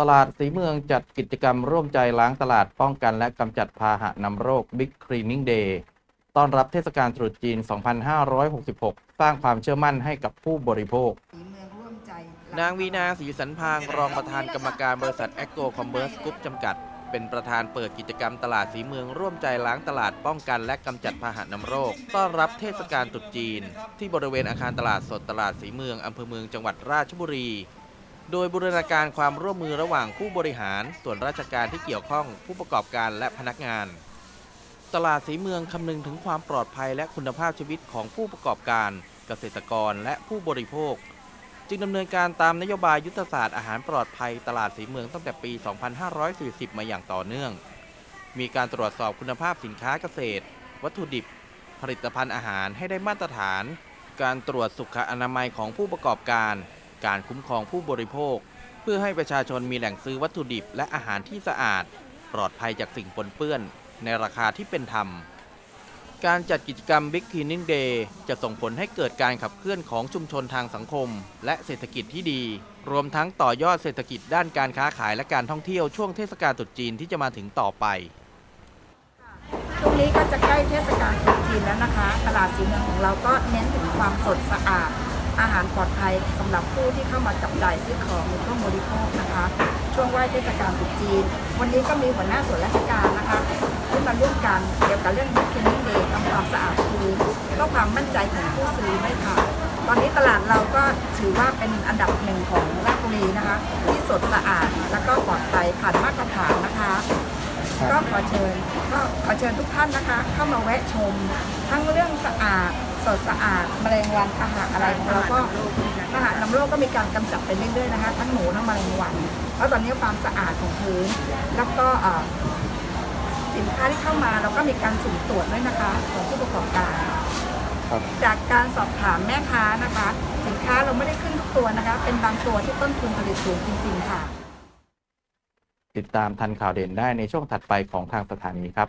ตลาดสีเมืองจัดกิจกรรมร่วมใจล้างตลาดป้องกันและกำจัดพาหะนำโรค Big Cleaning Day ต้อนรับเทศกาลตรุษจีน 2566 สร้างความเชื่อมั่นให้กับผู้บริโภค นางวีนาศรีสันพาง รองประธานกรรมการบริษัทแอคโกคอมเมอร์สกรุ๊ปจำกัด เป็นประธานเปิดกิจกรรมตลาดสีเมืองร่วมใจล้างตลาดป้องกันและกำจัดพาหะนำโรค ต้อนรับเทศกาลตรุษจีน ที่บริเวณอาคารตลาดสดตลาดสีเมืองอำเภอเมืองจังหวัดราชบุรี โดยบูรณาการความร่วมมือระหว่างผู้บริหาร ส่วนราชการที่เกี่ยวข้องผู้ประกอบการและพนักงาน ตลาดสีเมืองคำนึงถึงความปลอดภัยและคุณภาพชีวิตของผู้ประกอบการ เกษตรกรและผู้บริโภค จึงดำเนินการตามนโยบายยุทธศาสตร์อาหารปลอดภัยตลาดสีเมืองตั้งแต่ปี 2540 มาอย่างต่อเนื่อง มีการตรวจสอบคุณภาพสินค้าเกษตร วัตถุดิบ ผลิตภัณฑ์อาหารให้ได้มาตรฐาน การตรวจสุขอนามัยของผู้ประกอบการ การคุ้มครองผู้บริโภค เพื่อให้ประชาชนมีแหล่งซื้อวัตถุดิบและอาหารที่สะอาด ปลอดภัยจากสิ่งปนเปื้อน ในราคาที่เป็นธรรม การจัดกิจกรรม Big Cleaning Day จะส่งผลให้เกิดการขับเคลื่อนของชุมชนทางสังคม และเศรษฐกิจที่ดี รวมทั้งต่อยอดเศรษฐกิจด้านการค้าขายและการท่องเที่ยวช่วงเทศกาลตรุษจีนที่จะมาถึงต่อไปช่วงนี้ก็จะใกล้เทศกาลตรุษจีนแล้วนะคะ ตลาดสีเมืองของเราก็เน้นถึงความสดสะอาด อาหารปลอดภัยสำหรับผู้ที่เข้ามาจับจ่ายซื้อของในช่วงบริโภคนะคะ ช่วงไหว้เทศกาลตรุษจีน วันนี้ก็มีหัวหน้าส่วนราชการนะคะที่มาร่วมกันเกี่ยวกับเรื่อง Big Cleaning Day ทำความสะอาดพื้นเพื่อความมั่นใจของผู้ซื้อด้วยค่ะ ตอนนี้ตลาดเราก็ถือว่าเป็นอันดับหนึ่งของราชบุรีนะคะ ที่สดสะอาดแล้วก็ปลอดภัยผ่านมาตรฐานนะคะก็ขอเชิญก็ขอเชิญทุกท่านนะคะ เข้ามาแวะชม ทั้ง แมลงวันพาหะอะไรของเราก็พาหะนำโรคก็มีการกำจัดไปเรื่อยๆนะคะทั้งหนูทั้งแมลงวันแล้วตอนนี้ความสะอาดของพื้น แล้วก็เอ่อสินค้าที่เข้ามาเราก็มีการสุ่มตรวจด้วยนะคะของผู้ประกอบการ ครับ จากการสอบถามแม่ค้านะคะ สินค้าเราไม่ได้ขึ้นทุกตัวนะคะ เป็นบางตัวที่ต้นทุนผลิตสูงจริง ๆ ค่ะ ติดตามทันข่าวเด่นได้ในช่วงถัดไปของทางสถานีครับ